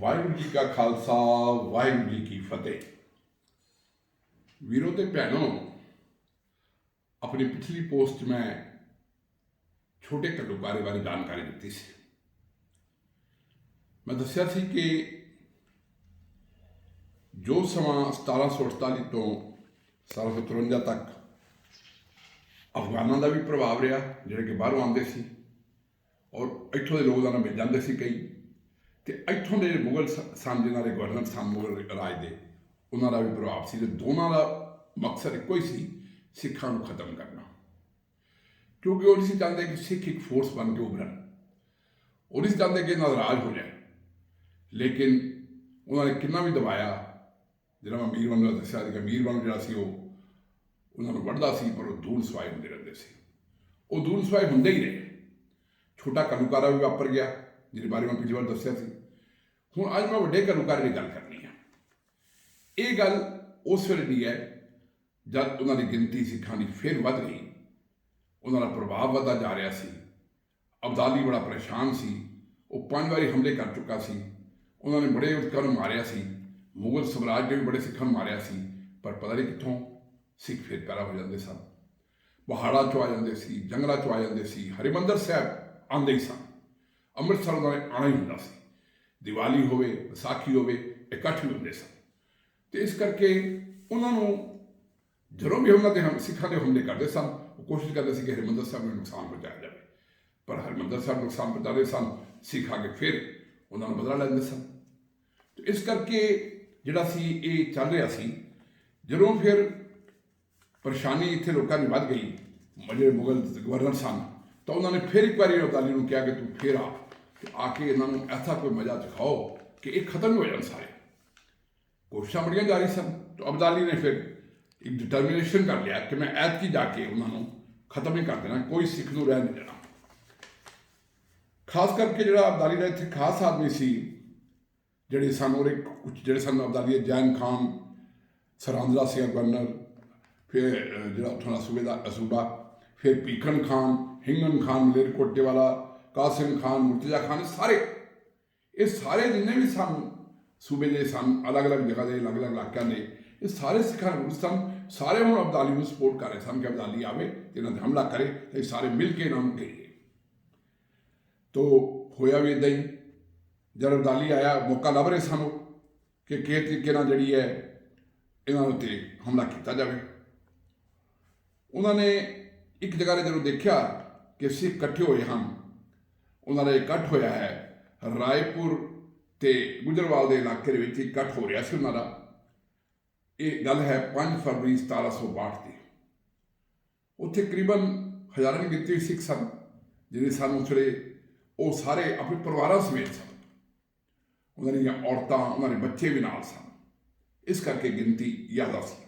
ਵਾਹਿਗੁਰੂ ਜੀ ਕਾ ਖਾਲਸਾ, ਵਾਹਿਗੁਰੂ ਜੀ ਕੀ ਫਤਿਹ। ਵੀਰੋ ਤੇ ਭੈਣੋ, ਆਪਣੀ ਪਿਛਲੀ ਪੋਸਟ 'ਚ ਮੈਂ ਛੋਟੇ ਘੱਲੂਘਾਰੇ ਬਾਰੇ ਜਾਣਕਾਰੀ ਦਿੱਤੀ ਸੀ। ਮੈਂ ਦੱਸਿਆ ਸੀ ਕਿ ਜੋ ਸਮਾਂ 1748 ਤੋਂ 1753 ਤੱਕ ਅਫਗਾਨਾਂ ਦਾ ਵੀ ਪ੍ਰਭਾਵ ਰਿਹਾ, ਜਿਹੜੇ ਕਿ ਬਾਹਰੋਂ ਆਉਂਦੇ ਸੀ, ਔਰ ਇੱਥੋਂ ਦੇ ਲੋਕ ਨਾਲ ਮਿਲ ਜਾਂਦੇ ਸੀ ਕਈ। ਤੇ ਇੱਥੋਂ ਦੇ ਜਿਹੜੇ ਮੁਗਲ ਸ- ਸਨ, ਜਿਨ੍ਹਾਂ ਦੇ ਗਵਰਨਰ ਸਨ, ਮੁਗਲ ਰਾਜ ਦੇ, ਉਹਨਾਂ ਦਾ ਵੀ ਪ੍ਰਭਾਵ ਸੀ ਤੇ ਦੋਨਾਂ ਦਾ ਮਕਸਦ ਇੱਕੋ ਹੀ ਸੀ ਸਿੱਖਾਂ ਨੂੰ ਖਤਮ ਕਰਨਾ। ਕਿਉਂਕਿ ਉਹ ਨਹੀਂ ਸੀ ਚਾਹੁੰਦੇ ਕਿ ਸਿੱਖ ਇੱਕ ਫੋਰਸ ਬਣ ਕੇ ਉਭਰਨ। ਉਹ ਨਹੀਂ ਸੀ ਚਾਹੁੰਦੇ ਕਿ ਇਹਨਾਂ ਦਾ ਰਾਜ ਹੋ ਜਾਏ। ਲੇਕਿਨ ਉਹਨਾਂ ਨੇ ਕਿੰਨਾ ਵੀ ਦਬਾਇਆ, ਜਿਹੜਾ ਮੈਂ ਮੀਰ ਨੂੰ ਦੱਸਿਆ ਸੀ ਕਿ ਮੀਰ ਬਨ ਜਿਹੜਾ ਸੀ ਉਹ, ਉਹਨਾਂ ਨੂੰ ਵੱਢਦਾ ਸੀ, ਪਰ ਉਹ ਦੂਰ ਸਵਾਈ ਹੁੰਦੇ ਰਹਿੰਦੇ ਸੀ। ਉਹ ਦੂਰ ਸਵਾਈ ਹੁੰਦੇ ਹੀ ਰਹੇ। ਛੋਟਾ ਕਨੂਕਾਰਾ ਵੀ ਵਾਪਰ ਗਿਆ, ਜਿਹਦੇ ਬਾਰੇ ਮੈਂ ਪਿਛਲੀ ਵਾਰ ਦੱਸਿਆ ਸੀ। ਹੁਣ ਅੱਜ ਮੈਂ ਵੱਡੇ ਕਨੂਕਾਰੇ ਦੀ ਗੱਲ ਕਰਨੀ ਹੈ ਇਹ ਗੱਲ ਉਸ ਵੇਲੇ ਦੀ ਹੈ ਜਦ ਉਹਨਾਂ ਦੀ ਗਿਣਤੀ ਸਿੱਖਾਂ ਦੀ ਫਿਰ ਵੱਧ ਗਈ ਉਹਨਾਂ ਦਾ ਪ੍ਰਭਾਵ ਵਧਦਾ ਜਾ ਰਿਹਾ ਸੀ। ਅਬਦਾਲੀ ਬੜਾ ਪਰੇਸ਼ਾਨ ਸੀ। ਉਹ ਪੰਜ ਵਾਰੀ ਹਮਲੇ ਕਰ ਚੁੱਕਾ ਸੀ। ਉਹਨਾਂ ਨੇ ਬੜੇ ਉਤਕਾਂ ਨੂੰ ਮਾਰਿਆ ਸੀ। ਮੁਗਲ ਸਮਰਾਜ ਨੇ ਵੀ ਬੜੇ ਸਿੱਖਾਂ ਨੂੰ ਮਾਰਿਆ ਸੀ। ਪਰ ਪਤਾ ਨਹੀਂ ਕਿੱਥੋਂ ਸਿੱਖ ਫਿਰ ਪੈਰਾ ਹੋ ਜਾਂਦੇ ਸਨ। ਪਹਾੜਾਂ ਚੋਂ ਆ ਜਾਂਦੇ ਸੀ, ਜੰਗਲਾਂ ਚੋਂ ਆ ਜਾਂਦੇ ਸੀ। ਹਰਿਮੰਦਰ ਸਾਹਿਬ ਆਉਂਦੇ ਹੀ ਸਨ। ਅੰਮ੍ਰਿਤਸਰ ਉਹਨਾਂ ਨੇ ਆਉਣਾ ਹੀ ਹੁੰਦਾ ਸੀ। ਦੀਵਾਲੀ ਹੋਵੇ, ਵਿਸਾਖੀ ਹੋਵੇ, ਇਕੱਠ ਵੀ ਹੁੰਦੇ ਸਨ। ਤੇ ਇਸ ਕਰਕੇ ਉਹਨਾਂ ਨੂੰ ਜਦੋਂ ਵੀ ਉਹਨਾਂ ਦੇ ਹਮ, ਸਿੱਖਾਂ ਦੇ ਹਮਲੇ ਕਰਦੇ ਸਨ, ਉਹ ਕੋਸ਼ਿਸ਼ ਕਰਦੇ ਸੀ ਕਿ ਹਰਿਮੰਦਰ ਸਾਹਿਬ ਨੂੰ ਨੁਕਸਾਨ ਪਹੁੰਚਾਇਆ ਜਾਵੇ। ਪਰ ਹਰਿਮੰਦਰ ਸਾਹਿਬ ਨੁਕਸਾਨ ਪਹੁੰਚਾਉਂਦੇ ਸਨ, ਸਿੱਖ ਆ ਕੇ ਫਿਰ ਉਹਨਾਂ ਨੂੰ ਬਦਲਾ ਲੈਂਦੇ ਸਨ। ਤੇ ਇਸ ਕਰਕੇ ਜਿਹੜਾ ਸੀ, ਇਹ ਚੱਲ ਰਿਹਾ ਸੀ, ਜਦੋਂ ਫਿਰ ਪਰੇਸ਼ਾਨੀ ਇੱਥੇ ਲੋਕਾਂ ਦੀ ਵੱਧ ਗਈ ਜਿਹੜੇ ਮੁਗਲ ਗਵਰਨਰ ਸਨ, ਤਾਂ ਉਹਨਾਂ ਨੇ ਫਿਰ ਇੱਕ ਵਾਰੀ ਅਬਦਾਲੀ ਨੂੰ ਕਿਹਾ ਕਿ ਤੂੰ ਫੇਰ ਆ। ਆ ਕੇ ਇਹਨਾਂ ਨੂੰ ਐਸਾ ਕੋਈ ਮਜ਼ਾ ਦਿਖਾਓ ਕਿ ਇਹ ਖਤਮ ਹੋ ਜਾਣ ਸਾਰੇ ਕੋਸ਼ਿਸ਼ਾਂ ਬੜੀਆਂ ਜਾਰੀ ਸਨ ਤਾਂ ਅਬਦਾਲੀ ਨੇ ਫਿਰ ਇੱਕ ਡਿਟਰਮੀਨੇਸ਼ਨ ਕਰ ਲਿਆ ਕਿ ਮੈਂ ਐਤਕੀ ਜਾ ਕੇ ਉਹਨਾਂ ਨੂੰ ਖਤਮ ਹੀ ਕਰ ਦੇਣਾ ਕੋਈ ਸਿੱਖ ਨੂੰ ਰਹਿ ਨਹੀਂ ਦੇਣਾ ਖਾਸ ਕਰਕੇ ਜਿਹੜਾ ਅਬਦਾਲੀ ਦਾ ਇੱਥੇ ਖਾਸ ਆਦਮੀ ਸੀ ਜਿਹੜੇ ਸਾਨੂੰ ਉਹਦੇ ਜਿਹੜੇ ਸਾਨੂੰ ਅਬਦਾਲੀ ਦੇ ਜੈਨ ਖਾਨ ਸਰਾਂਦਰਾ ਸਿੰਘ ਗਵਰਨਰ ਫਿਰ ਜਿਹੜਾ ਉੱਥੋਂ ਦਾ ਸੂਬੇ ਦਾ ਅਸੂਬਾ ਫਿਰ ਪੀਕਨ ਖਾਨ ਹਿੰਗਨ ਖਾਨ ਮਲੇਰਕੋਟੇ ਵਾਲਾ ਕਾਸਿਮ ਖਾਨ, ਮੁਰਤਜ਼ਾ ਖਾਨ, ਇਹ ਸਾਰੇ। ਇਹ ਸਾਰੇ ਜਿੰਨੇ ਵੀ ਸਾਨੂੰ, ਸੂਬੇ ਦੇ ਸਨ, ਅਲੱਗ-ਅਲੱਗ ਜਗ੍ਹਾ ਦੇ, ਅਲੱਗ-ਅਲੱਗ ਇਲਾਕਿਆਂ ਦੇ, ਇਹ ਸਾਰੇ ਸਿੱਖਾਂ ਨੂੰ ਸਨ। ਸਾਰੇ ਹੁਣ ਅਬਦਾਲੀ ਨੂੰ ਸਪੋਰਟ ਕਰ ਰਹੇ ਸਨ ਕਿ ਅਬਦਾਲੀ ਆਵੇ ਤੇ ਇਹਨਾਂ ਤੇ ਹਮਲਾ ਕਰੇ ਤੇ ਸਾਰੇ ਮਿਲ ਕੇ ਇਹਨਾਂ ਨੂੰ ਘੇਰੀਏ। ਤੋ ਹੋਇਆ ਵੀ ਇਦਾਂ ਹੀ। ਜਦ ਅਬਦਾਲੀ ਆਇਆ, ਮੌਕਾ ਲੱਭ ਰਹੇ ਸਾਨੂੰ ਕਿ ਕਿਸ ਤਰੀਕੇ ਨਾਲ ਜਿਹੜੀ ਹੈ ਇਹਨਾਂ ਉੱਤੇ ਹਮਲਾ ਕੀਤਾ ਜਾਵੇ। ਉਹਨਾਂ ਨੇ ਇੱਕ ਜਗ੍ਹਾ ਤੇ ਜਦੋਂ ਦੇਖਿਆ ਕਿ ਸਿੱਖ ਇਕੱਠੇ ਹੋਏ ਹਨ ਉਹਨਾਂ ਦਾ ਇਕੱਠ ਹੋਇਆ ਹੈ। ਰਾਏਪੁਰ ਤੇ ਗੁਜਰਵਾਲ ਦੇ ਇਲਾਕੇ ਦੇ ਵਿੱਚ ਇਕੱਠ ਹੋ ਰਿਹਾ ਸੀ ਉਹਨਾਂ ਦਾ। ਇਹ ਗੱਲ ਹੈ 5 ਫਰਵਰੀ 1762 ਦੀ। ਉੱਥੇ ਕਰੀਬਨ ਹਜ਼ਾਰਾਂ ਦੀ ਗਿਣਤੀ ਸਿੱਖ ਸਨ ਜਿਹੜੇ ਸਾਨੂੰ ਉਸ ਉਹ ਸਾਰੇ ਆਪਣੇ ਪਰਿਵਾਰਾਂ ਸਮੇਤ ਸਨ। ਉਹਨਾਂ ਦੀਆਂ ਔਰਤਾਂ, ਉਹਨਾਂ ਦੇ ਬੱਚੇ ਵੀ ਨਾਲ ਸਨ। ਇਸ ਕਰਕੇ ਗਿਣਤੀ ਜ਼ਿਆਦਾ ਸੀ।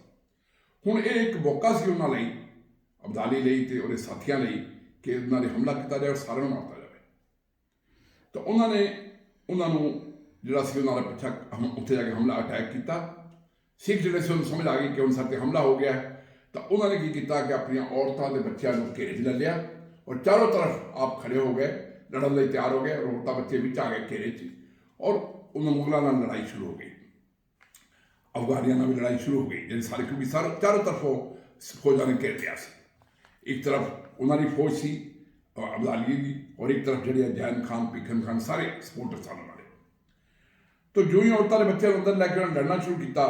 ਹੁਣ ਇਹ ਇੱਕ ਮੌਕਾ ਸੀ ਉਹਨਾਂ ਲਈ, ਅਬਦਾਲੀ ਲਈ ਤੇ ਉਹਦੇ ਸਾਥੀਆਂ ਲਈ ਕਿ ਉਹਨਾਂ ਨੇ ਹਮਲਾ ਕੀਤਾ ਜਾਏ ਔਰ ਸਾਰਿਆਂ ਨੂੰ ਮਾਰਤਾ ਤਾਂ ਉਹਨਾਂ ਨੇ ਉਹਨਾਂ ਨੂੰ ਜਿਹੜਾ ਸੀ ਉਹਨਾਂ ਦਾ ਪਿੱਛਾ ਹਮ- ਉੱਥੇ ਜਾ ਕੇ ਹਮਲਾ ਅਟੈਕ ਕੀਤਾ। ਸਿੱਖ ਜਿਹੜੇ ਸੀ ਉਹਨੂੰ ਸਮਝ ਆ ਗਈ ਕਿ ਹੁਣ ਸਾਡੇ ਤੇ ਹਮਲਾ ਹੋ ਗਿਆ। ਤਾਂ ਉਹਨਾਂ ਨੇ ਕੀ ਕੀਤਾ ਕਿ ਆਪਣੀਆਂ ਔਰਤਾਂ ਦੇ ਬੱਚਿਆਂ ਨੂੰ ਘੇਰੇ 'ਚ ਲੈ ਲਿਆ ਔਰ ਚਾਰੋਂ ਤਰਫ ਆਪ ਖੜੇ ਹੋ ਗਏ ਲੜਨ ਲਈ ਤਿਆਰ ਹੋ ਗਏ ਔਰ ਔਰਤਾਂ ਬੱਚੇ ਵਿੱਚ ਆ ਗਏ ਘੇਰੇ 'ਚ ਔਰ ਉਹਨਾਂ ਮੁਗਲਾਂ ਨਾਲ ਲੜਾਈ ਸ਼ੁਰੂ ਹੋ ਗਈ। ਅਫਗਾਨੀਆਂ ਨਾਲ ਵੀ ਲੜਾਈ ਸ਼ੁਰੂ ਹੋ ਗਈ ਜਿਹੜੀ ਸਾਰੇ ਕਿਉਂਕਿ ਸਾਰੇ ਚਾਰੋਂ ਤਰਫੋਂ ਫੌਜਾਂ ਨੇ ਘੇਰ ਲਿਆ ਸੀ। ਇੱਕ ਤਰਫ ਉਹਨਾਂ ਦੀ ਫੌਜ ਸੀ ਅ, ਅਬਦਾਲੀ ਦੀ ਔਰ ਇੱਕ ਤਰਫ ਜਿਹੜੇ ਆ ਜੈਨ ਖਾਨ ਪੀਖਨ ਖਾਨ ਸਾਰੇ ਸਪੋਰਟਰ ਸਨ ਉਹਨਾਂ ਦੇ। ਤੋ ਜੋ ਹੀ ਔਰਤਾਂ ਦੇ ਬੱਚਿਆਂ ਨੂੰ ਅੰਦਰ ਲੈ ਕੇ ਉਹਨਾਂ ਨੇ ਲੜਨਾ ਸ਼ੁਰੂ ਕੀਤਾ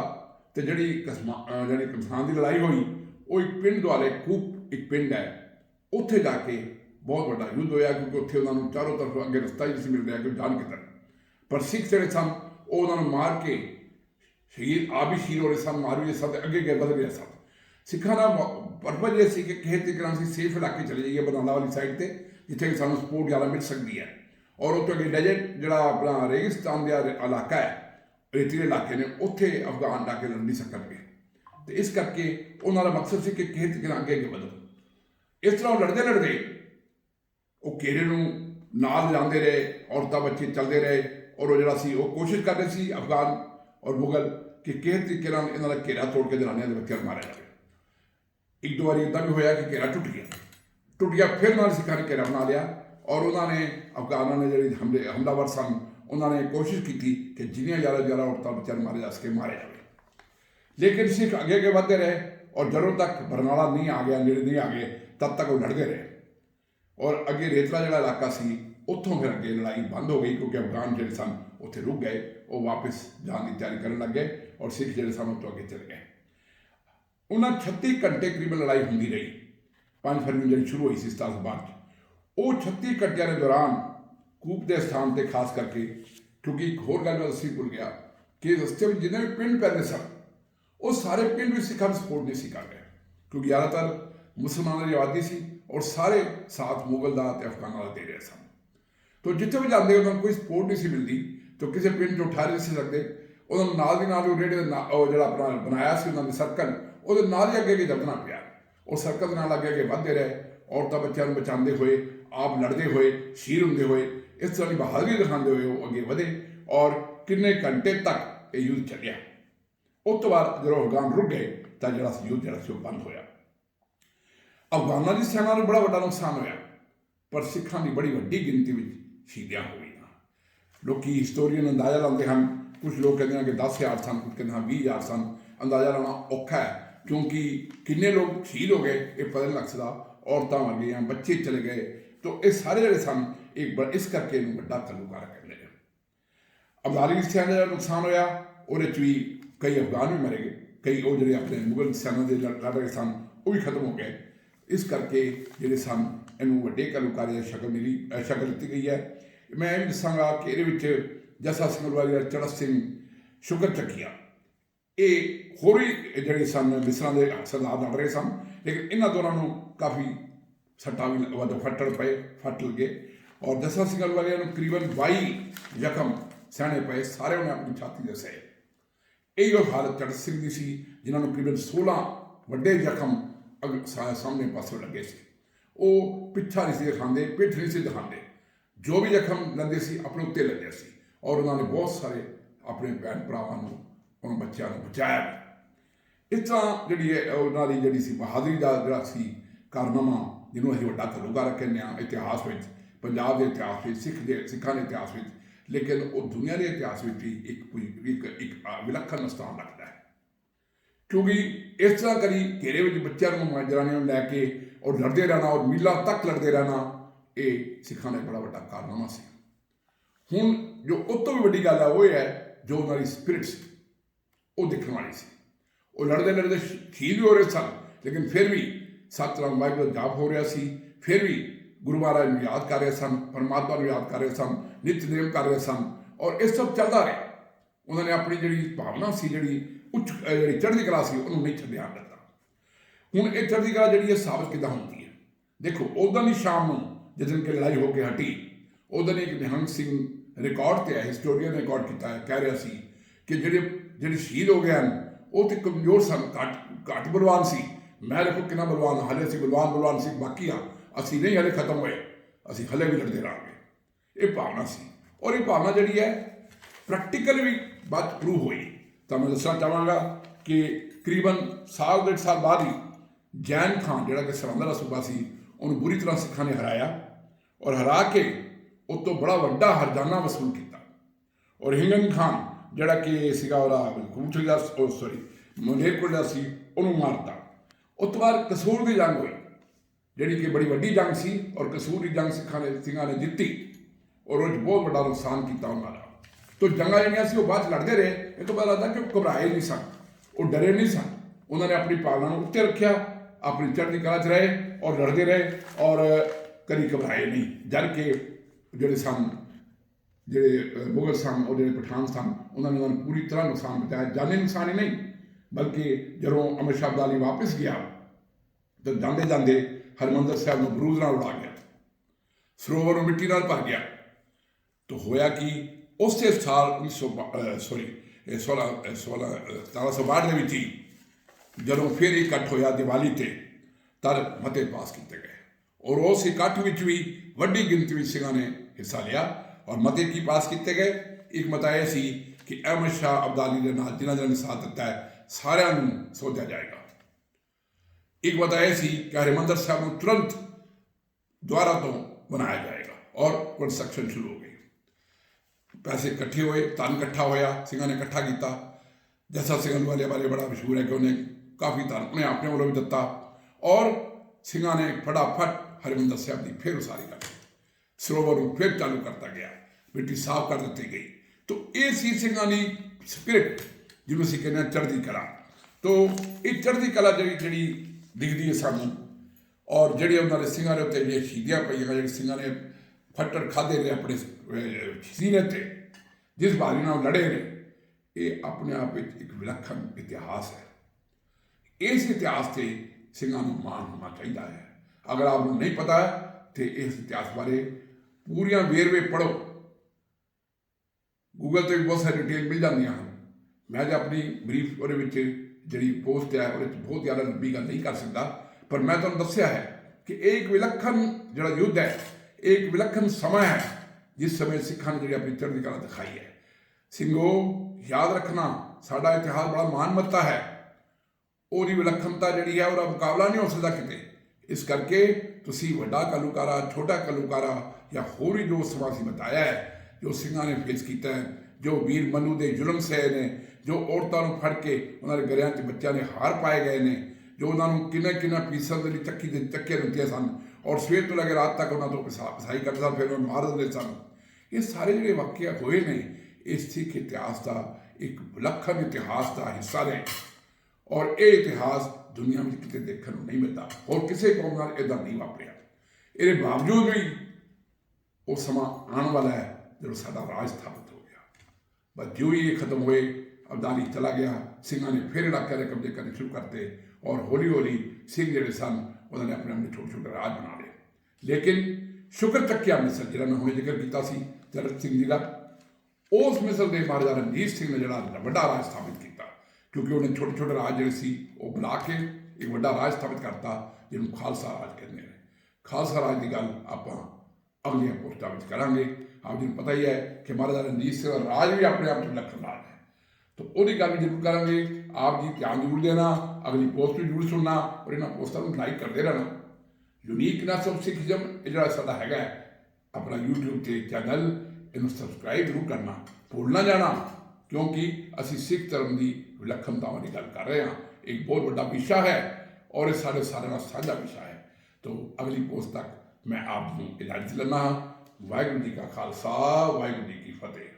ਤੇ ਜਿਹੜੀ ਕਸਮਾ ਅ, ਜਿਹੜੀ ਕਮਸਾਨ ਦੀ ਲੜਾਈ ਹੋਈ ਉਹ ਇੱਕ ਪਿੰਡ ਦੁਆਲੇ ਕੂਪ ਇੱਕ ਪਿੰਡ ਹੈ। ਉੱਥੇ ਜਾ ਕੇ ਬਹੁਤ ਵੱਡਾ ਯੁੱਧ ਹੋਇਆ ਕਿਉਂਕਿ ਉੱਥੇ ਉਹਨਾਂ ਨੂੰ ਚਾਰੋਂ ਤਰਫ ਅੱਗੇ ਰਸਤਾ ਹੀ ਨਹੀਂ ਮਿਲ ਰਿਹਾ ਕਿ ਜਾਣ ਕਿੱਧਰ। ਪਰ ਸਿੱਖ ਜਿਹੜੇ ਸਨ ਉਹ ਉਹਨਾਂ ਨੂੰ ਮਾਰ ਕੇ ਸ਼ਹੀਦ ਆ ਵੀ ਸ਼ਹੀਦ ਹੋ ਸਨ ਮਾਰ ਵੀ ਸਨ ਤੇ ਅੱਗੇ ਅੱਗੇ ਵਧ ਰਹੇ ਸਨ। ਸਿੱਖਾਂ ਦਾ ਪਰਪਸ ਇਹ ਸੀ ਕਿ ਕਿਸੇ ਤਰੀਕੇ ਨਾਲ ਅਸੀਂ ਸੇਫ ਇਲਾਕੇ ਚਲੇ ਜਾਈਏ ਬਨਾਲਾ ਵਾਲੀ ਸਾਈਡ ਤੇ। ਜਿੱਥੇ ਕਿ ਸਾਨੂੰ ਸਪੋਰਟ ਜ਼ਿਆਦਾ ਮਿਲ ਸਕਦੀ ਹੈ। ਔਰ ਉੱਥੋਂ ਅੱਗੇ ਡੈਜ਼ਰਟ ਜਿਹੜਾ ਆਪਣਾ ਰੇਗਿਸਤਾਨ ਦਾ ਇਲਾਕਾ ਹੈ ਰੇਤੀਲੇ ਇਲਾਕੇ ਨੇ, ਉੱਥੇ ਅਫਗਾਨ ਡਾਕੇ ਲੜ ਨਹੀਂ ਸਕਣਗੇ ਤੇ ਇਸ ਕਰਕੇ ਉਹਨਾਂ ਦਾ ਮਕਸਦ ਸੀ ਕਿ ਕਿਸੇ ਤਰੀਕੇ ਨਾਲ ਅੱਗੇ ਅੱਗੇ ਵਧੋ ਇਸ ਤਰ੍ਹਾਂ ਉਹ ਲੜਦੇ ਲੜਦੇ ਉਹ ਘੇਰੇ ਨੂੰ ਨਾਲ ਜਾਂਦੇ ਰਹੇ, ਔਰਤਾਂ ਬੱਚੇ ਚੱਲਦੇ ਰਹੇ, ਔਰ ਉਹ ਜਿਹੜਾ ਸੀ ਉਹ ਕੋਸ਼ਿਸ਼ ਕਰਦੇ ਸੀ ਅਫਗਾਨ ਔਰ ਮੁਗਲ ਕਿ ਕਿਸੇ ਤਰੀਕੇ ਨਾਲ ਇਹਨਾਂ ਦਾ ਘੇਰਾ ਤੋੜ ਕੇ ਜਨਾਨੀਆਂ ਦੇ ਬੱਚਿਆਂ ਨੂੰ ਮਾਰਿਆ ਜਾਵੇ। ਇੱਕ ਦੋ ਵਾਰੀ ਇਦਾਂ ਵੀ ਹੋਇਆ ਕਿ ਘੇਰਾ ਟੁੱਟ ਗਿਆ। ਟੁੱਟ ਗਿਆ ਫਿਰ ਨਾਲ ਸਿੱਖਾਂ ਨੇ ਘੇਰਾ ਲਿਆ ਔਰ ਉਹਨਾਂ ਨੇ ਅਫਗਾਨਾਂ ਨੇ ਜਿਹੜੇ ਹਮਲੇ, ਹਮਲਾਵਰ ਸਨ, ਉਹਨਾਂ ਨੇ ਕੋਸ਼ਿਸ਼ ਕੀਤੀ ਕਿ ਜਿੰਨੀਆਂ ਜ਼ਿਆਦਾ ਜ਼ਿਆਦਾ ਔਰਤਾਂ ਬੱਚਿਆਂ ਮਾਰੇ ਜਾ ਸਕੇ, ਮਾਰੇ ਜਾਵੇ। ਲੇਕਿਨ ਸਿੱਖ ਅੱਗੇ ਅੱਗੇ ਵਧਦੇ ਰਹੇ ਔਰ ਜਦੋਂ ਤੱਕ ਬਰਨਾਲਾ ਨਹੀਂ ਆ ਗਿਆ, ਨੇੜੇ ਨਹੀਂ ਆ ਗਏ, ਤਦ ਤੱਕ ਉਹ ਲੜਦੇ ਰਹੇ। ਔਰ ਅੱਗੇ ਰੇਤਲਾ ਜਿਹੜਾ ਇਲਾਕਾ ਸੀ, ਉੱਥੋਂ ਫਿਰ ਅੱਗੇ ਲੜਾਈ ਬੰਦ ਹੋ ਗਈ ਕਿਉਂਕਿ ਅਫਗਾਨ ਜਿਹੜੇ ਸਨ, ਉੱਥੇ ਰੁਕ ਗਏ, ਉਹ ਵਾਪਸ ਜਾਣ ਦੀ ਤਿਆਰੀ ਕਰਨ ਲੱਗੇ ਔਰ ਸਿੱਖ ਜਿਹੜੇ ਸਨ, ਉਹ ਤੋਂ ਅੱਗੇ ਚਲੇ ਗਏ। ਉਹਨਾਂ 36 ਘੰਟੇ ਕਰੀਬਨ ਲੜਾਈ ਹੁੰਦੀ ਰਹੀ। 5 ਫਰਵਰੀ ਜਿਹੜੀ ਸ਼ੁਰੂ ਹੋਈ ਸੀ 1712 ਚ। ਉਹ 36 ਘੰਟਿਆਂ ਦੇ ਦੌਰਾਨ ਕੂਪ ਦੇ ਸਥਾਨ ਤੇ ਖਾਸ ਕਰਕੇ, ਕਿਉਂਕਿ ਇੱਕ ਹੋਰ ਗੱਲ ਮੈਂ ਦੱਸੀ ਭੁੱਲ ਗਿਆ, ਕਿ ਰਸਤੇ ਵਿੱਚ ਜਿੰਨੇ ਵੀ ਪਿੰਡ ਪੈਂਦੇ ਸਨ, ਉਹ ਸਾਰੇ ਪਿੰਡ ਵੀ ਸਿੱਖਾਂ ਨੂੰ ਸਪੋਰਟ ਨਹੀਂ ਸੀ ਕਰ ਰਹੇ। ਕਿਉਂਕਿ ਜ਼ਿਆਦਾਤਰ ਮੁਸਲਮਾਨਾਂ ਦੀ ਆਬਾਦੀ ਸੀ ਔਰ ਸਾਰੇ ਸਾਥ ਮੁਗਲ ਦਾ ਤੇ ਅਫਗਾਨਾਂ ਦਾ ਦੇ ਰਹੇ ਸਨ। ਤੋ ਜਿੱਥੇ ਵੀ ਜਾਂਦੇ ਉਹਨਾਂ ਨੂੰ ਕੋਈ ਸਪੋਰਟ ਨਹੀਂ ਸੀ ਮਿਲਦੀ, ਤੋ ਕਿਸੇ ਪਿੰਡ ਤੋਂ ਠਹਿਰ ਨਹੀਂ ਸੀ ਸਕਦੇ। ਉਹਨਾਂ ਨੂੰ ਨਾਲ ਦੀ ਨਾਲ ਉਹ ਰੇੜੇ ਦੇ ਉਹ ਜਿਹੜਾ ਆਪਣਾ ਬਣਾਇਆ ਸੀ ਉਹਨਾਂ ਨੇ ਸਰਕਲ, ਉਹਦੇ ਨਾਲ ਹੀ ਅੱਗੇ ਅੱਗੇ ਚੱਲਣਾ ਪਿਆ। ਉਹ ਸਰਕਲ ਦੇ ਨਾਲ ਅੱਗੇ ਅੱਗੇ ਵਧਦੇ ਰਹੇ, ਔਰਤਾਂ ਬੱਚਿਆਂ ਨੂੰ ਬਚਾਉਂਦੇ ਹੋਏ, ਆਪ ਲੜਦੇ ਹੋਏ ਸ਼ਹੀਦ ਹੁੰਦੇ ਹੋਏ, ਇਸ ਤਰ੍ਹਾਂ ਦੀ ਬਹਾਦਰੀ ਦਿਖਾਉਂਦੇ ਹੋਏ ਉਹ ਅੱਗੇ ਵਧੇ ਔਰ ਕਿੰਨੇ ਘੰਟੇ ਤੱਕ ਇਹ ਯੁੱਧ ਚੱਲਿਆ। ਉਸ ਤੋਂ ਬਾਅਦ ਜਦੋਂ ਅਫਗਾਨ ਰੁਕ ਗਏ ਤਾਂ ਜਿਹੜਾ ਯੁੱਧ, ਜਿਹੜਾ ਸੀ ਉਹ ਬੰਦ ਹੋਇਆ। ਅਫਗਾਨਾਂ ਦੀ ਸੈਨਾ ਨੂੰ ਬੜਾ ਵੱਡਾ ਨੁਕਸਾਨ ਹੋਇਆ, ਪਰ ਸਿੱਖਾਂ ਦੀ ਬੜੀ ਵੱਡੀ ਗਿਣਤੀ ਵਿੱਚ ਸ਼ਹੀਦੀਆਂ ਹੋ ਗਈਆਂ। ਲੋਕੀ ਹਿਸਟੋਰੀਅਨ ਅੰਦਾਜ਼ਾ ਲਾਉਂਦੇ ਹਨ ਕੁਝ ਲੋਕ ਕਹਿੰਦੇ ਹਨ ਕਿ 10000 ਸਨ ਕੁਝ ਕਹਿੰਦੇ ਹਨ 20000 ਸਨ। ਅੰਦਾਜ਼ਾ ਲਾਉਣਾ ਔਖਾ ਹੈ। ਕਿਉਂਕਿ ਕਿੰਨੇ ਲੋਕ ਸ਼ਹੀਦ ਹੋ ਗਏ ਇਹ ਪਤਾ ਨਹੀਂ ਲੱਗ ਸਕਦਾ ਔਰਤਾਂ ਮਰ ਗਈਆਂ, ਬੱਚੇ ਚਲੇ ਗਏ। ਤੋ ਇਹ ਸਾਰੇ ਜਿਹੜੇ ਸਨ ਇੱਕ ਬ- ਇਸ ਕਰਕੇ ਇਹਨੂੰ ਵੱਡਾ ਤਲੂਕਾਰ ਕਹਿੰਦੇ ਨੇ। ਅਫਗਾਨੀ ਦੀ ਸੈਨਾ ਦਾ ਨੁਕਸਾਨ ਹੋਇਆ, ਉਹਦੇ ਚ ਵੀ ਕਈ ਅਫਗਾਨ ਵੀ ਮਰੇ ਗਏ। ਕਈ ਉਹ ਜਿਹੜੇ ਆਪਣੇ ਮੁਗਲ ਸੈਨਾ ਦੇ ਲੜ ਲੜ ਰਹੇ ਸਨ, ਉਹ ਵੀ ਖਤਮ ਹੋ ਗਏ। ਇਸ ਕਰਕੇ ਜਿਹੜੇ ਸਨ, ਇਹਨੂੰ ਵੱਡੇ ਕਲੂਕਾਰੀ ਦੀ ਸ਼ਕਲ ਮਿਲੀ ਸ਼ਕਲ ਦਿੱਤੀ ਗਈ ਹੈ। ਮੈਂ ਇਹ ਵੀ ਦੱਸਾਂਗਾ ਕਿ ਇਹਦੇ ਵਿੱਚ ਜਸਾ ਸਿੰਘ ਵਾਲੀ ਚੜ੍ਹ ਸਿੰਘ ਸ਼ੁਕਰ ਚੱਕੀਆ। ਇਹ ਹੋਰ ਵੀ ਜਿਹੜੇ ਸਨ ਮਿਸਰਾਂ ਦੇ ਸਰਦਾਰ ਲੜ ਰਹੇ ਸਨ, ਲੇਕਿਨ ਇਹਨਾਂ ਦੋਨਾਂ ਨੂੰ ਕਾਫੀ ਸੱਟਾ ਵੀ ਵੱਧ ਫੱਟੜ ਪਏ, ਫੱਟ ਲਗੇ। ਔਰ ਦਸਾਂ ਸਿੰਘਾਂ ਵਾਲਿਆਂ ਨੂੰ ਕਰੀਬਨ 22 ਜ਼ਖਮ ਸਹਿਣੇ ਪਏ ਸਾਰੇ ਉਹਨੇ ਆਪਣੀ ਛਾਤੀ ਦੇ ਸਹੇ। ਇਹ ਉਹ ਹਾਲਤ ਚੜ੍ਹ ਸਿੰਘ ਦੀ ਸੀ, ਜਿਨ੍ਹਾਂ ਨੂੰ ਕਰੀਬਨ 16 ਵੱਡੇ ਜ਼ਖਮ ਅਗ- ਸਾ- ਸਾਹਮਣੇ ਪਾਸੋਂ ਲੱਗੇ ਸੀ। ਉਹ ਪਿੱਛਾ ਨਹੀਂ ਸੀ ਦਿਖਾਉਂਦੇ, ਪਿੱਠ ਨਹੀਂ ਸੀ ਦਿਖਾਉਂਦੇ। ਜੋ ਵੀ ਜ਼ਖਮ ਲੈਂਦੇ ਸੀ, ਆਪਣੇ ਉੱਤੇ ਲੈਂਦੇ ਸੀ। ਔਰ ਉਹਨਾਂ ਨੇ ਬਹੁਤ ਸਾਰੇ ਆਪਣੇ ਭੈਣ ਭਰਾਵਾਂ ਨੂੰ ਉਹਨਾਂ ਬੱਚਿਆਂ ਨੂੰ ਬਚਾਇਆ ਇਸ ਤਰ੍ਹਾਂ ਜਿਹੜੀ ਹੈ ਉਹਨਾਂ ਦੀ ਜਿਹੜੀ ਸੀ ਬਹਾਦਰੀ ਦਾ ਜਿਹੜਾ ਸੀ ਕਾਰਨਾਮਾ, ਜਿਹਨੂੰ ਅਸੀਂ ਵੱਡਾ ਤਲੁਕਾ ਰੱਖਦੇ ਹਾਂ ਇਤਿਹਾਸ ਵਿੱਚ, ਪੰਜਾਬ ਦੇ ਇਤਿਹਾਸ ਵਿੱਚ, ਸਿੱਖ ਦੇ, ਸਿੱਖਾਂ ਦੇ ਇਤਿਹਾਸ ਵਿੱਚ, ਲੇਕਿਨ ਉਹ ਦੁਨੀਆ ਦੇ ਇਤਿਹਾਸ ਵਿੱਚ ਵੀ ਇੱਕ ਕੋਈ, ਇੱਕ ਇੱਕ ਵਿਲੱਖਣ ਸਥਾਨ ਰੱਖਦਾ ਹੈ। ਕਿਉਂਕਿ ਇਸ ਤਰ੍ਹਾਂ ਕਰੀ ਘੇਰੇ ਵਿੱਚ ਬੱਚਿਆਂ ਨੂੰ ਮਾਜਰਾਨੀਆਂ ਨੂੰ ਲੈ ਕੇ ਔਰ ਲੜਦੇ ਰਹਿਣਾ ਔਰ ਮੀਲਾਂ ਤੱਕ ਲੜਦੇ ਰਹਿਣਾ, ਇਹ ਸਿੱਖਾਂ ਦਾ ਬੜਾ ਵੱਡਾ ਕਾਰਨਾਮਾ ਸੀ। ਹੁਣ ਜੋ ਉਹ ਤੋਂ ਵੀ ਵੱਡੀ ਗੱਲ ਹੈ ਉਹ ਇਹ ਹੈ ਜੋ ਉਹਨਾਂ ਦੀ ਸਪਿਰਿਟ ਸੀ। ਉਹ ਦੇਖਣ ਵਾਲੀ ਸੀ। ਉਹ ਲੜਦੇ ਲੜਦੇ ਸ਼ਹੀਦ ਵੀ ਹੋ ਰਹੇ ਸਨ, ਲੇਕਿਨ ਫਿਰ ਵੀ ਸਤਨਾਮ ਵਾਹਿਗੁਰੂ ਦਾ ਜਾਪ ਹੋ ਰਿਹਾ ਸੀ, ਫਿਰ ਵੀ ਗੁਰੂ ਮਹਾਰਾਜ ਨੂੰ ਯਾਦ ਕਰ ਰਹੇ ਸਨ, ਪਰਮਾਤਮਾ ਨੂੰ ਯਾਦ ਕਰ ਰਹੇ ਸਨ, ਨਿਤ ਨੇਮ ਕਰ ਰਹੇ ਸਨ ਔਰ ਇਹ ਸਭ ਚੱਲਦਾ ਰਿਹਾ। ਉਹਨਾਂ ਨੇ ਆਪਣੀ ਜਿਹੜੀ ਭਾਵਨਾ ਸੀ, ਜਿਹੜੀ ਉੱਚ ਜਿਹੜੀ ਚੜ੍ਹਦੀ ਕਲਾ ਸੀ, ਉਹਨੂੰ ਨਹੀਂ ਛੱਡਿਆ ਦਿੱਤਾ। ਹੁਣ ਇਹ ਚੜ੍ਹਦੀ ਕਲਾ ਜਿਹੜੀ ਹੈ, ਸਾਬਤ ਕਿੱਦਾਂ ਹੁੰਦੀ ਹੈ? ਦੇਖੋ ਉਦੋਂ ਦੀ ਸ਼ਾਮ ਨੂੰ ਜਦੋਂ ਕਿ ਲੜਾਈ ਹੋ ਕੇ ਹਟੀ ਉਦੋਂ ਇੱਕ ਨਿਹੰਗ ਸਿੰਘ ਰਿਕਾਰਡ ਤੇ ਹੈ ਹਿਸਟੋਰੀਅਨ ਰਿਕਾਰਡ ਕੀਤਾ ਹੈ, ਕਹਿ ਰਿਹਾ ਸੀ ਕਿ ਜਿਹੜੇ ਜਿਹੜੇ ਸ਼ਹੀਦ ਹੋ ਗਏ ਹਨ ਉਹ ਤੇ ਕਮਜ਼ੋਰ ਸਨ ਘੱਟ ਘੱਟ ਬਲਵਾਨ ਸੀ। ਮੈਂ ਦੇਖੋ ਕਿੰਨਾ ਬਲਵਾਨ ਹਾਂ, ਹਲੇ ਅਸੀਂ ਬਲਵਾਨ ਬਲਵਾਨ ਸੀ ਬਾਕੀ ਆ ਅਸੀਂ ਨਹੀਂ ਹਾਲੇ ਖਤਮ ਹੋਏ ਅਸੀਂ ਹਲੇ ਵੀ ਲੜਦੇ ਰਹਾਂਗੇ। ਇਹ ਭਾਵਨਾ ਸੀ। ਔਰ ਇਹ ਭਾਵਨਾ ਜਿਹੜੀ ਹੈ ਪ੍ਰੈਕਟੀਕਲ ਵੀ ਬਾਤ ਪ੍ਰੂਵ ਹੋਈ। ਤਾਂ ਮੈਂ ਦੱਸਣਾ ਚਾਹਾਂਗਾ ਕਿ ਕਰੀਬਨ ਸਾਲ ਡੇਢ ਸਾਲ ਬਾਅਦ ਹੀ ਜੈਨ ਖਾਨ ਜਿਹੜਾ ਕਿ ਸਰਹੰਦ ਦਾ ਸੂਬਾ ਸੀ ਉਹਨੂੰ ਬੁਰੀ ਤਰ੍ਹਾਂ ਸਿੱਖਾਂ ਨੇ ਹਰਾਇਆ ਔਰ ਹਰਾ ਕੇ ਉਹ ਤੋਂ ਬੜਾ ਵੱਡਾ ਹਰਜਾਨਾ ਵਸੂਲ ਕੀਤਾ। ਔਰ ਹਿੰਗਨ ਖਾਨ ਜਿਹੜਾ ਕਿ ਸੀਗਾ ਉਹਦਾ ਕੂਚਲ ਦਾ, ਉਹ ਸੌਰੀ ਮਲੇਰਕੋਟ ਦਾ ਸੀ, ਉਹਨੂੰ ਮਾਰਤਾ। ਉਸ ਤੋਂ ਬਾਅਦ ਕਸੂਰ ਦੀ ਜੰਗ ਹੋਈ, ਜਿਹੜੀ ਕਿ ਬੜੀ ਵੱਡੀ ਜੰਗ ਸੀ ਔਰ ਕਸੂਰ ਦੀ ਜੰਗ ਸਿੱਖਾਂ ਨੇ ਸਿੰਘਾਂ ਨੇ ਜਿੱਤੀ ਔਰ ਉਹ 'ਚ ਬਹੁਤ ਵੱਡਾ ਨੁਕਸਾਨ ਕੀਤਾ ਉਹਨਾਂ ਦਾ। ਤੋ ਜੰਗਾਂ ਜਿਹੜੀਆਂ ਸੀ ਉਹ ਬਾਅਦ 'ਚ ਲੜਦੇ ਰਹੇ, ਇਹ ਤੋਂ ਬਾਅਦ ਲੱਗਦਾ ਕਿ ਉਹ ਘਬਰਾਏ ਨਹੀਂ ਸਨ, ਉਹ ਡਰੇ ਨਹੀਂ ਸਨ। ਉਹਨਾਂ ਨੇ ਆਪਣੀ ਭਾਵਨਾ ਨੂੰ ਉੱਤੇ ਰੱਖਿਆ, ਆਪਣੀ ਚੜ੍ਹਦੀ ਕਲਾ 'ਚ ਰਹੇ ਔਰ ਲੜਦੇ ਰਹੇ ਔਰ ਕਦੀ ਘਬਰਾਏ ਨਹੀਂ, ਜਦ ਕਿ ਜਿਹੜੇ ਸਨ ਜਿਹੜੇ ਮੁਗਲ ਸਨ ਉਹ ਜਿਹੜੇ ਪਠਾਨ ਸਨ ਉਹਨਾਂ ਨੇ ਉਹਨਾਂ ਨੂੰ ਪੂਰੀ ਤਰ੍ਹਾਂ ਨੁਕਸਾਨ ਪਹੁੰਚਾਇਆ। ਜਾਨੀ ਨੁਕਸਾਨ ਹੀ ਨਹੀਂ, ਬਲਕਿ ਜਦੋਂ ਅਮਰ ਸ਼ਾਹ ਅਬਦਾਲੀ ਵਾਪਸ ਗਿਆ, ਤਾਂ ਜਾਂਦੇ ਜਾਂਦੇ ਹਰਮੰਦਰ ਸਾਹਿਬ ਨੂੰ ਬਰੂਦ ਨਾਲ ਉਡਾ ਗਿਆ ਸਰੋਵਰ ਨੂੰ ਮਿੱਟੀ ਨਾਲ ਭਰ ਗਿਆ। ਤਾਂ ਹੋਇਆ ਕਿ, ਉਸੇ ਸਾਲ 1900 ਸੌਰੀ 16 16 1762 ਦੇ ਵਿੱਚ ਹੀ ਜਦੋਂ ਫਿਰ ਇਕੱਠ ਹੋਇਆ ਦੀਵਾਲੀ ਤੇ ਤਰ ਮਤੇ ਪਾਸ ਕੀਤੇ ਗਏ। ਔਰ ਉਸ ਇਕੱਠ ਵਿੱਚ ਵੀ ਵੱਡੀ ਗਿਣਤੀ ਵਿੱਚ ਸਿੰਘਾਂ ਨੇ ਹਿੱਸਾ ਲਿਆ। ਔਰ ਮਤੇ ਕੀ ਪਾਸ ਕੀਤੇ ਗਏ ਇੱਕ ਮਤਾ ਇਹ ਸੀ ਕਿ ਅਹਿਮਦ ਸ਼ਾਹ ਅਬਦਾਲੀ ਦੇ ਨਾਲ ਜਿਨ੍ਹਾਂ ਜਿਨ੍ਹਾਂ ਨੇ ਸਾਥ ਦਿੱਤਾ ਹੈ ਸਾਰਿਆਂ ਨੂੰ ਸੋਧਿਆ ਜਾਏਗਾ ਇੱਕ ਮਤਾ ਇਹ ਸੀ ਕਿ ਹਰਿਮੰਦਰ ਸਾਹਿਬ ਨੂੰ ਤੁਰੰਤ ਦੁਆਰਾ ਤੋਂ ਬਣਾਇਆ ਜਾਏਗਾ ਔਰ ਕੰਸਟਰਕਸ਼ਨ ਸ਼ੁਰੂ ਹੋ ਗਈ ਪੈਸੇ ਇਕੱਠੇ ਹੋਏ ਧਨ ਇਕੱਠਾ ਹੋਇਆ ਸਿੰਘਾਂ ਨੇ ਇਕੱਠਾ ਕੀਤਾ ਜੱਸਾ ਸਿੰਘ ਵਾਲੇ ਬਾਰੇ ਬੜਾ ਮਸ਼ਹੂਰ ਹੈ ਕਿ ਉਹਨੇ ਕਾਫੀ ਧਨ ਉਹਨੇ ਆਪਣੇ ਵੱਲੋਂ ਵੀ ਦਿੱਤਾ ਔਰ ਸਿੰਘਾਂ ਨੇ ਫਟਾਫਟ ਹਰਮਿੰਦਰ ਸਾਹਿਬ ਦੀ ਫਿਰ ਉਸਾਰੀ ਕਰ ਦਿੱਤੀ ਸਰੋਵਰ ਨੂੰ ਫਿਰ ਚਾਲੂ ਕਰਤਾ ਗਿਆ। ਮਿੱਟੀ ਸਾਫ਼ ਕਰ ਦਿੱਤੀ ਗਈ। ਤੋ ਇਹ ਸੀ ਸਿੰਘਾਂ ਦੀ ਸਪਿਰਿਟ ਜਿਹਨੂੰ ਅਸੀਂ ਕਹਿੰਦੇ ਹਾਂ ਚੜ੍ਹਦੀ ਕਲਾ। ਤੋਂ ਇਹ ਚੜ੍ਹਦੀ ਕਲਾ ਜਿਹੜੀ ਜਿਹੜੀ ਦਿਖਦੀ ਹੈ ਸਾਨੂੰ। ਔਰ ਜਿਹੜੇ ਉਹਨਾਂ ਦੇ ਸਿੰਘਾਂ ਦੇ ਉੱਤੇ ਜਿਹੜੀਆਂ ਸ਼ਹੀਦੀਆਂ ਪਈਆਂ ਜਿਹੜੇ ਸਿੰਘਾਂ ਨੇ ਫੱਟੜ ਖਾਦੇ ਨੇ ਆਪਣੇ ਸੀਨੇ ਤੇ, ਜਿਸ ਬਾਰੀ ਨਾਲ ਲੜੇ ਨੇ, ਇਹ ਆਪਣੇ ਆਪ ਵਿੱਚ ਇੱਕ ਵਿਲੱਖਣ ਇਤਿਹਾਸ ਹੈ। ਇਸ ਇਤਿਹਾਸ ਤੇ ਸਿੰਘਾਂ ਨੂੰ ਮਾਣ ਹੋਣਾ ਚਾਹੀਦਾ ਹੈ। ਅਗਰ ਆਪ ਨੂੰ ਨਹੀਂ ਪਤਾ ਤੇ ਇਸ ਇਤਿਹਾਸ ਬਾਰੇ ਪੂਰੀਆਂ ਵੇਰਵੇ ਪੜੋ ਗੂਗਲ ਤੇ ਵੀ ਬਹੁਤ ਸਾਰੀ ਡਿਟੇਲ ਮਿਲ ਜਾਂਦੀਆਂ ਹਨ। ਮੈਂ ਜੇ ਆਪਣੀ ਬਰੀਫ ਉਹਦੇ ਵਿੱਚ ਜਿਹੜੀ ਪੋਸਟ ਹੈ, ਉਹਦੇ ਵਿੱਚ ਬਹੁਤ ਜ਼ਿਆਦਾ ਲੰਬੀ ਗੱਲ ਨਹੀਂ ਕਰ ਸਕਦਾ। ਪਰ ਮੈਂ ਤੁਹਾਨੂੰ ਦੱਸਿਆ ਹੈ ਕਿ ਇਹ ਇੱਕ ਵਿਲੱਖਣ ਜਿਹੜਾ ਯੁੱਧ ਹੈ, ਇਹ ਇੱਕ ਵਿਲੱਖਣ ਸਮਾਂ ਹੈ, ਜਿਸ ਸਮੇਂ ਸਿੱਖਾਂ ਨੇ ਜਿਹੜੀ ਆਪਣੀ ਚੜ੍ਹਦੀ ਕਲਾ ਦਿਖਾਈ ਹੈ। ਸਿੰਘੋ, ਯਾਦ ਰੱਖਣਾ, ਸਾਡਾ ਇਤਿਹਾਸ ਬੜਾ ਮਾਨਮੱਤਾ ਹੈ। ਉਹਦੀ ਵਿਲੱਖਣਤਾ ਜਿਹੜੀ ਹੈ, ਉਹਦਾ ਮੁਕਾਬਲਾ ਨਹੀਂ ਹੋ ਸਕਦਾ ਕਿਤੇ। ਇਸ ਕਰਕੇ ਤੁਸੀਂ ਵੱਡਾ ਕਲੂਕਾਰਾ, ਛੋਟਾ ਕਲੂਕਾਰਾ ਜਾਂ ਹੋਰ ਵੀ ਜੋ ਸਮਾਂ ਸੀ ਬਤਾਇਆ ਹੈ, ਜੋ ਸਿੰਘਾਂ ਨੇ ਫੇਸ ਕੀਤਾ ਹੈ, ਜੋ ਵੀਰ ਮਨੂ ਦੇ ਜ਼ੁਲਮ ਸਹਿ ਨੇ, ਜੋ ਔਰਤਾਂ ਨੂੰ ਫੜ ਕੇ ਉਹਨਾਂ ਦੇ ਗਰਿਆਂ 'ਚ ਬੱਚਿਆਂ ਨੇ ਹਾਰ ਪਾਏ ਗਏ ਨੇ, ਜੋ ਉਹਨਾਂ ਨੂੰ ਕਿੰਨਾ ਕਿੰਨਾ ਪੀਸਾਂ ਦੇ ਲਈ ਚੱਕੀ ਦੇ ਚੱਕੇ ਦਿੱਤੇ ਸਨ ਔਰ ਸਵੇਰ ਤੋਂ ਲੈ ਕੇ ਰਾਤ ਤੱਕ ਉਹਨਾਂ ਤੋਂ ਪਿਸਾ ਪਸਾਈ ਕਰਦੇ ਸਨ, ਫਿਰ ਉਹ ਮਾਰ ਦਿੰਦੇ ਸਨ। ਇਹ ਸਾਰੇ ਜਿਹੜੇ ਵਾਕਿਆ ਹੋਏ ਨੇ, ਇਸ ਸਿੱਖ ਇਤਿਹਾਸ ਦਾ ਇੱਕ ਵਿਲੱਖਣ ਇਤਿਹਾਸ ਦਾ ਹਿੱਸਾ ਨੇ। ਔਰ ਇਹ ਇਤਿਹਾਸ ਦੁਨੀਆ ਵਿੱਚ ਕਿਤੇ ਦੇਖਣ ਨੂੰ ਨਹੀਂ ਮਿਲਦਾ। ਹੋਰ ਕਿਸੇ ਕੌਮ ਨਾਲ ਇਦਾਂ ਨਹੀਂ ਵਾਪਰਿਆ। ਇਹਦੇ ਬਾਵਜੂਦ ਵੀ ਉਹ ਸਮਾਂ ਆਉਣ ਵਾਲਾ ਹੈ, ਜਦੋਂ ਸਾਡਾ ਰਾਜ ਸਥਾਪਿਤ ਹੋ ਗਿਆ। ਬਸ ਜਿਉਂ ਹੀ ਇਹ ਖਤਮ ਹੋਏ ਅਬਦਾਲੀ ਚਲਾ ਗਿਆ, ਸਿੰਘਾਂ ਨੇ ਫਿਰ ਇਲਾਕੇ ਦੇ ਕਬਜ਼ੇ ਕਰਨੇ ਸ਼ੁਰੂ ਕਰਤੇ ਔਰ ਹੌਲੀ ਹੌਲੀ ਸਿੰਘ ਜਿਹੜੇ ਸਨ, ਉਹਨਾਂ ਨੇ ਆਪਣੇ ਆਪਣੇ ਛੋਟੇ ਛੋਟੇ ਰਾਜ ਬਣਾ ਲਏ। ਲੇਕਿਨ ਸ਼ੁਕਰ ਚੱਕਿਆ ਮਿਸਰ, ਜਿਹੜਾ ਮੈਂ ਹੁਣੇ ਜ਼ਿਕਰ ਕੀਤਾ ਸੀ, ਜਰਤ ਸਿੰਘ ਜੀ ਦਾ, ਉਸ ਮਿਸਰ ਦੇ ਮਹਾਰਾਜਾ ਰਣਜੀਤ ਸਿੰਘ ਨੇ ਜਿਹੜਾ ਵੱਡਾ ਰਾਜ ਸਥਾਪਿਤ ਕੀਤਾ। ਕਿਉਂਕਿ ਉਹਨੇ ਛੋਟੇ ਛੋਟੇ ਰਾਜ ਜਿਹੜੇ ਸੀ, ਉਹ ਬਣਾ ਕੇ ਇੱਕ ਵੱਡਾ ਰਾਜ ਸਥਾਪਿਤ ਕਰਤਾ, ਜਿਹਨੂੰ ਖਾਲਸਾ ਰਾਜ ਕਹਿੰਦੇ ਨੇ। ਖਾਲਸਾ ਰਾਜ ਦੀ ਗੱਲ ਆਪਾਂ ਅਗਲੀਆਂ ਪੋਸਟਾਂ ਵਿੱਚ ਕਰਾਂਗੇ। ਆਪ ਜੀ ਨੂੰ ਪਤਾ ਹੀ ਹੈ ਕਿ ਮਹਾਰਾਜਾ ਰਣਜੀਤ ਸਿੰਘ ਦਾ ਰਾਜ ਵੀ ਆਪਣੇ ਆਪ 'ਚ ਵਿਲੱਖਣ ਰਾਜ ਹੈ। ਤਾਂ ਉਹਦੀ ਗੱਲ ਵੀ ਜ਼ਰੂਰ ਕਰਾਂਗੇ। ਆਪ ਜੀ ਧਿਆਨ ਜ਼ਰੂਰ ਦੇਣਾ, ਅਗਲੀ ਪੋਸਟ ਵੀ ਜ਼ਰੂਰ ਸੁਣਨਾ ਔਰ ਇਹਨਾਂ ਪੋਸਟਾਂ ਨੂੰ ਲਾਈਕ ਕਰਦੇ ਰਹਿਣਾ। ਯੂਨੀਕਨੈਸ ਆਫ ਸਿੱਖੀਜ਼ਮ ਇਹ ਜਿਹੜਾ ਸਾਡਾ ਹੈਗਾ ਆਪਣਾ YouTube ਤੇ ਚੈਨਲ, ਇਹਨੂੰ ਸਬਸਕ੍ਰਾਈਬ ਜ਼ਰੂਰ ਕਰਨਾ। ਭੁੱਲ ਨਾ ਜਾਣਾ, ਕਿਉਂਕਿ ਅਸੀਂ ਸਿੱਖ ਧਰਮ ਦੀ ਵਿਲੱਖਣਤਾਵਾਂ ਦੀ ਗੱਲ ਕਰ ਰਹੇ ਹਾਂ ਇੱਕ ਬਹੁਤ ਵੱਡਾ ਵਿਸ਼ਾ ਹੈ ਔਰ ਇਹ ਸਾਡੇ ਸਾਰਿਆਂ ਦਾ ਸਾਂਝਾ ਵਿਸ਼ਾ ਹੈ ਤੋਂ ਅਗਲੀ ਪੋਸਟ ਤੱਕ ਮੈਂ ਆਪ ਨੂੰ ਇਜਾਜ਼ਤ ਲੈਣਾ ਹਾਂ ਵਾਹਿਗੁਰੂ ਜੀ ਕਾ ਖਾਲਸਾ ਵਾਹਿਗੁਰੂ ਜੀ ਕੀ ਫਤਿਹ